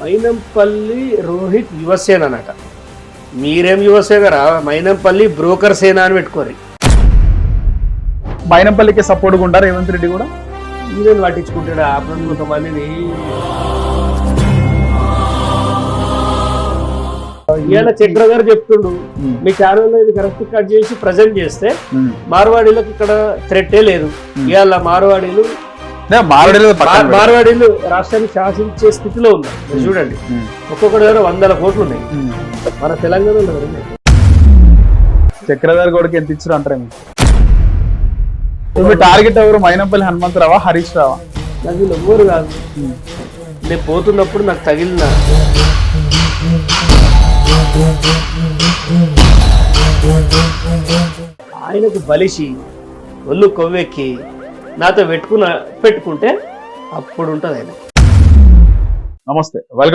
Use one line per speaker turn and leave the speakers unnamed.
మైనంపల్లి రోహిత్ యువసేన అనట మీరేం యువసేనరా? మైనంపల్లి బ్రోకర్ సేన అని పెట్టుకోరు
మైనంపల్లికి సపోర్ట్గా ఉంటారు రేవంత్ రెడ్డి కూడా?
ఈయన పట్టించుకుంటాడు ఆపడం కొంతమందిని ఇవాళ చక్ర గారు చెప్తుండు మీ ఛానల్లో ఇది కరెక్ట్ కట్ చేసి ప్రజెంట్ చేస్తే మార్వాడీలకు ఇక్కడ థ్రెట్టే లేదు. ఇవాళ మార్వాడీలు మార్- మార్వాడీలు రాష్ట్రాన్ని శాసించే స్థితిలో ఉన్నారు. మీరు చూడండి. ఒక్కొక్కటి దగ్గర వందల కోట్లు ఉన్నాయి. మన తెలంగాణలో ఉన్నాయి?
చక్రధర్ గౌడ్కి ఎంత ఇచ్చారు అంటారా ఇప్పుడు టార్గెట్ ఎవరు? మైనంపల్లి హనుమంతరావా హరీష్ రావా?
నాకు ఎవ్వరు కాదు. నేను పోతున్నప్పుడు నాకు తగిలిన ఆయనకు బలిసి ఒళ్ళు కొవ్వెక్కి నాతో పెట్టుకున్న పెట్టుకుంటే అప్పుడు ఉంటుంది ఆయన
నమస్తే. వెల్కమ్